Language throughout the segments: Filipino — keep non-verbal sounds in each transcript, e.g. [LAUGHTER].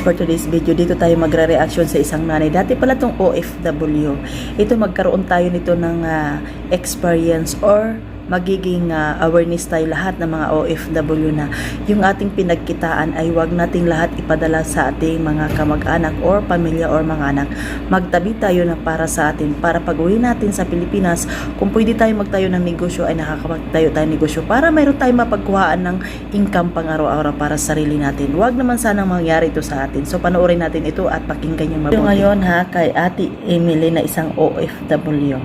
For today's video, dito tayo magre-reaction sa isang nanay. Dati pala tong OFW. Ito magkaroon tayo nito ng ah, experience or magiging ah, awareness tayo lahat ng mga OFW na yung ating pinagkitaan ay wag nating lahat ipadala sa ating mga kamag-anak or pamilya or mga anak. Magtabi tayo na para sa atin para pag uwi natin sa Pilipinas, kung pwede tayo magtayo ng negosyo ay nakakapagtayo tayo ng negosyo para mayroon tayong mapagkuhaan ng income pang araw-araw para sa sarili natin. Wag naman sanang mangyari ito sa atin. So panoorin natin ito at pakinggan yung mabuti. ngayon ha kay Ate Emily na isang OFW.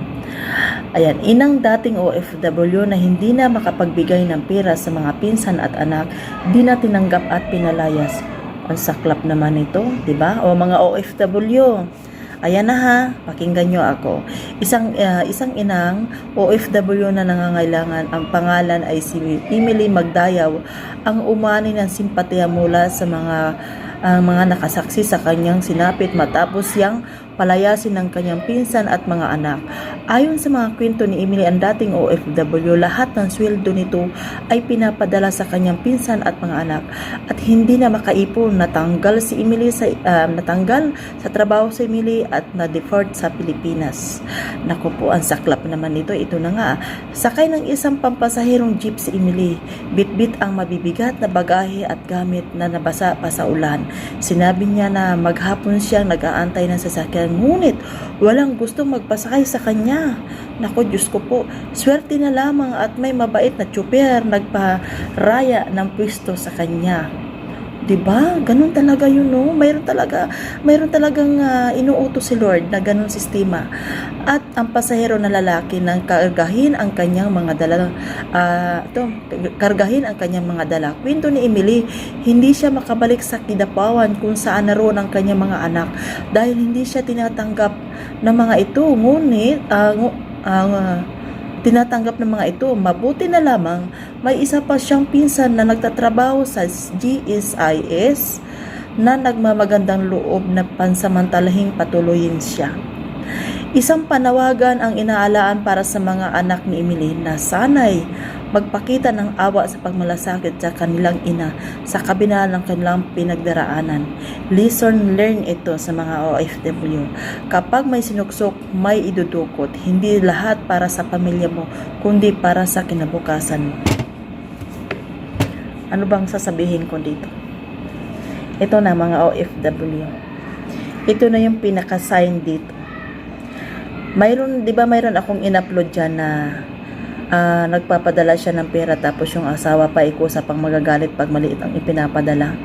Ayan, inang dating OFW na hindi na makapagbigay ng pera sa mga pinsan at anak, di na tinanggap at pinalayas. Ang saklap naman ito, di ba? O mga OFW, Ayan na ha, pakinggan nyo ako. Isang ah, isang inang OFW na nangangailangan, ang pangalan ay si Emily Magdayaw, ang umani ng simpatya mula sa mga ang mga nakasaksi sa kanyang sinapit matapos siyang palayasin ng kanyang pinsan at mga anak. Ayon sa mga kwento ni Emily, ang dating OFW, lahat ng sweldo nito ay pinapadala sa kanyang pinsan at mga anak at hindi na makaipon. Natanggal si Emily sa ah, natanggal sa trabaho si Emily at na-deport sa Pilipinas. Naku po, ang saklap naman nito. Ito na nga. Sakay ng isang pampasahirong jeep si Emily. Bitbit ang mabibigat na bagahe at gamit na nabasa pa sa ulan. Sinabi niya na maghapon siyang nag-aantay ng sasakyan ngunit walang gustong magpasakay sa kanya. Nako Diyos ko po, swerte na lamang at may mabait na tsuper nagparaya ng pwesto sa kanya. 'Di ba? Ganun talaga 'yun no. Mayroon talaga, mayroon talagang ah, inuutos si Lord na ganun sistema. At ang pasahero na lalaki nang kargahin ang kanyang mga dala ah, to, kargahin ang kanyang mga dala. Kwento ni Emily, hindi siya makabalik sa Kidapawan kung saan naroon ang kanyang mga anak dahil hindi siya tinatanggap ng mga ito. Ngunit ngu- ah, tinatanggap ng mga ito. Mabuti na lamang may isa pa siyang pinsan na nagtatrabaho sa GSIS na nagmamagandang loob na pansamantalahing patuloyin siya. Isang panawagan ang inaalaan para sa mga anak ni Emily na sanay magpakita ng awa sa pagmalasakit sa kanilang ina sa kabila ng kanilang pinagdaraanan. Listen, learn ito sa mga OFW. Kapag may sinuksok, may idudukot. Hindi lahat para sa pamilya mo, kundi para sa kinabukasan mo. Ano bang sasabihin ko dito? Ito na mga OFW. Ito na yung pinaka-sign dito. Mayroon, di ba mayroon akong in-upload dyan na ah, nagpapadala siya ng pera tapos yung asawa pa ikusa pang magagalit pag maliit ang ipinapadala.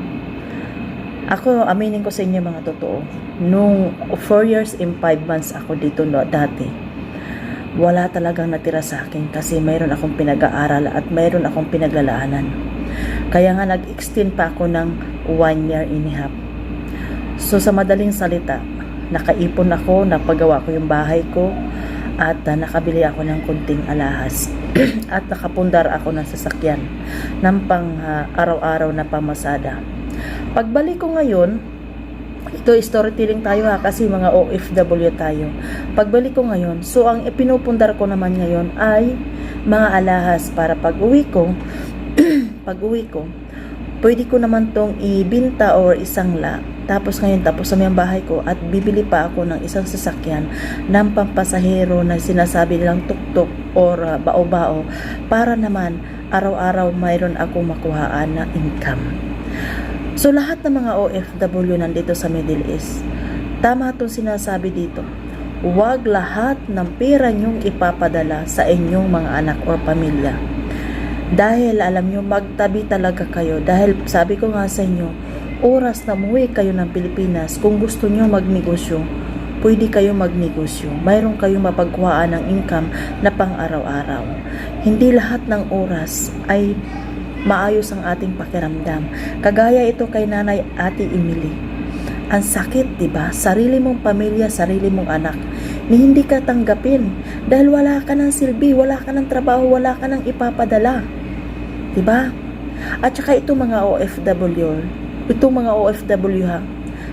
Ako, aminin ko sa inyo mga totoo. Nung 4 years and 5 months ako dito no, dati, wala talagang natira sa akin kasi mayroon akong pinag-aaral at mayroon akong pinaglalaanan. Kaya nga nag-extend pa ako ng 1 year and a half. So sa madaling salita, nakaipon ako, napagawa ko yung bahay ko, at ah, nakabili ako ng kunting alahas. [CLEARS THROAT] at nakapundar ako ng sasakyan ng pang ah, araw-araw na pamasada. Pagbalik ko ngayon, ito storytelling tayo ha kasi mga OFW tayo. Pagbalik ko ngayon, so ang ipinupundar ko naman ngayon ay mga alahas para pag uwi ko, [CLEARS THROAT] pag uwi ko, pwede ko naman tong ibinta or isang la. Tapos ngayon, tapos sa may bahay ko at bibili pa ako ng isang sasakyan ng pampasahero na sinasabi nilang tuktok or uh, bao-bao para naman araw-araw mayroon akong makuhaan na income. So lahat ng mga OFW nandito sa Middle East, tama itong sinasabi dito. Huwag lahat ng pera nyong ipapadala sa inyong mga anak or pamilya. Dahil alam nyo, magtabi talaga kayo. Dahil sabi ko nga sa inyo, oras na muwi kayo ng Pilipinas, kung gusto nyo magnegosyo, pwede kayo magnegosyo. Mayroon kayong mapagkuhaan ng income na pang araw-araw. Hindi lahat ng oras ay maayos ang ating pakiramdam. Kagaya ito kay Nanay Ate Emily. Ang sakit, 'di ba? Sarili mong pamilya, sarili mong anak ni hindi ka tanggapin dahil wala ka ng silbi, wala ka ng trabaho, wala ka ng ipapadala. 'Di ba? At saka ito mga OFW, ito mga OFW ha.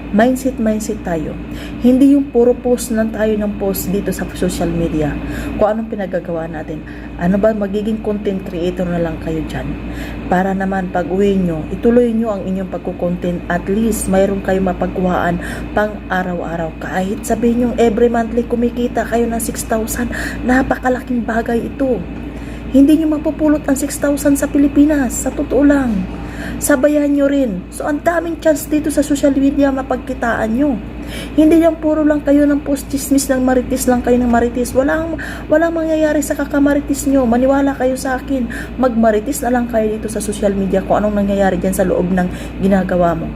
mindset mindset tayo. Hindi yung puro post lang tayo ng post dito sa social media. Kung anong pinagagawa natin. Ano ba magiging content creator na lang kayo dyan. Para naman pag uwi nyo, ituloy nyo ang inyong pagkukontent. At least mayroon kayo mapagkuhaan pang araw-araw. Kahit sabihin nyo every monthly kumikita kayo ng 6,000. Napakalaking bagay ito. Hindi nyo mapupulot ang 6,000 sa Pilipinas. Sa totoo lang sabayan nyo rin. So, ang daming chance dito sa social media mapagkitaan nyo. Hindi lang puro lang kayo ng post chismis lang maritis lang kayo ng maritis. Walang, walang mangyayari sa kakamaritis nyo. Maniwala kayo sa akin. Magmaritis na lang kayo dito sa social media kung anong nangyayari dyan sa loob ng ginagawa mo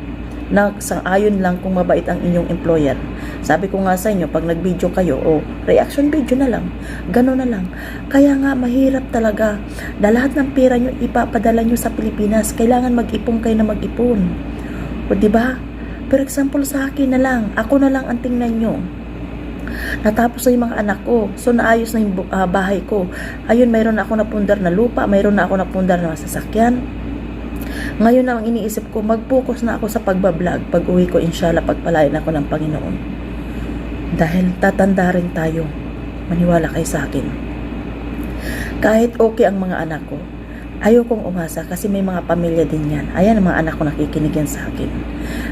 na sang-ayon lang kung mabait ang inyong employer. Sabi ko nga sa inyo, pag nag-video kayo, o reaction video na lang, gano'n na lang. Kaya nga, mahirap talaga. Na lahat ng pera nyo ipapadala nyo sa Pilipinas, kailangan mag-ipon kayo na mag-ipon. O di ba? For example sa akin na lang, ako na lang ang tingnan nyo. Natapos na yung mga anak ko. So, naayos na yung ah, bahay ko. Ayun, mayroon na ako napundar na lupa, mayroon na ako napundar na sasakyan. Ngayon na ang iniisip ko, mag-focus na ako sa pagbablog. Pag uwi ko, inshallah, pagpalain ako ng Panginoon. Dahil tatanda rin tayo. Maniwala kayo sa akin. Kahit okay ang mga anak ko, ayaw kong umasa kasi may mga pamilya din yan. Ayan ang mga anak ko nakikinig yan sa akin.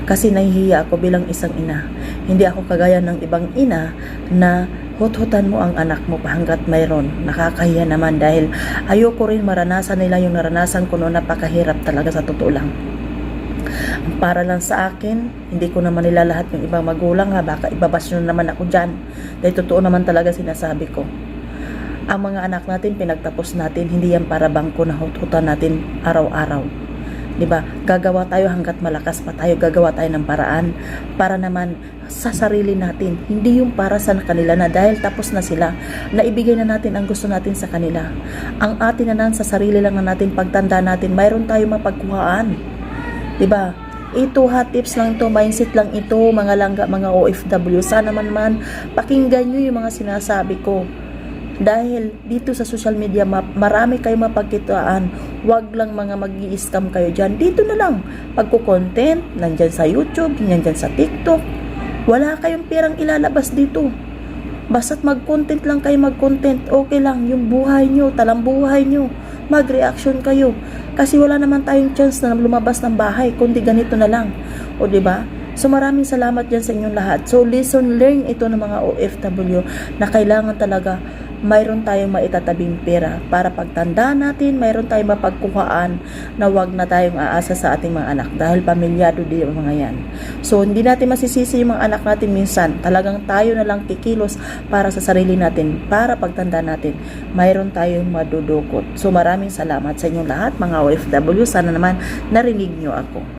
Kasi nahihiya ako bilang isang ina. Hindi ako kagaya ng ibang ina na hut-hutan mo ang anak mo pa hanggat mayroon. Nakakahiya naman dahil ayoko rin maranasan nila yung naranasan ko noon napakahirap talaga sa totoo lang. Para lang sa akin, hindi ko naman nila lahat yung ibang magulang ha, baka ibabas naman ako dyan. Dahil totoo naman talaga sinasabi ko. Ang mga anak natin, pinagtapos natin, hindi yan para bangko na hut-hutan natin araw-araw. 'di ba? Gagawa tayo hangga't malakas pa tayo, gagawa tayo ng paraan para naman sa sarili natin, hindi yung para sa kanila na dahil tapos na sila, naibigay na natin ang gusto natin sa kanila. Ang atin na nan sa sarili lang na natin pagtanda natin, mayroon tayong mapagkuhaan. 'Di ba? Ito ha, tips lang to, mindset lang ito, mga langga, mga OFW. Sana man man, pakinggan nyo yung mga sinasabi ko. Dahil dito sa social media, ma- marami kayo mapagkitaan. Huwag lang mga mag scam kayo dyan. Dito na lang. Pagko-content, nandyan sa YouTube, nandyan sa TikTok. Wala kayong perang ilalabas dito. Basta't mag-content lang kayo mag-content, okay lang. Yung buhay nyo, talang buhay nyo. Mag-reaction kayo. Kasi wala naman tayong chance na lumabas ng bahay, kundi ganito na lang. O, ba? So maraming salamat dyan sa inyong lahat. So listen, learn ito ng mga OFW na kailangan talaga mayroon tayong maitatabing pera para pagtanda natin, mayroon tayong mapagkuhaan na wag na tayong aasa sa ating mga anak dahil pamilyado din ang mga yan. So hindi natin masisisi yung mga anak natin minsan. Talagang tayo na lang kikilos para sa sarili natin, para pagtanda natin, mayroon tayong madudukot. So maraming salamat sa inyong lahat mga OFW. Sana naman narinig nyo ako.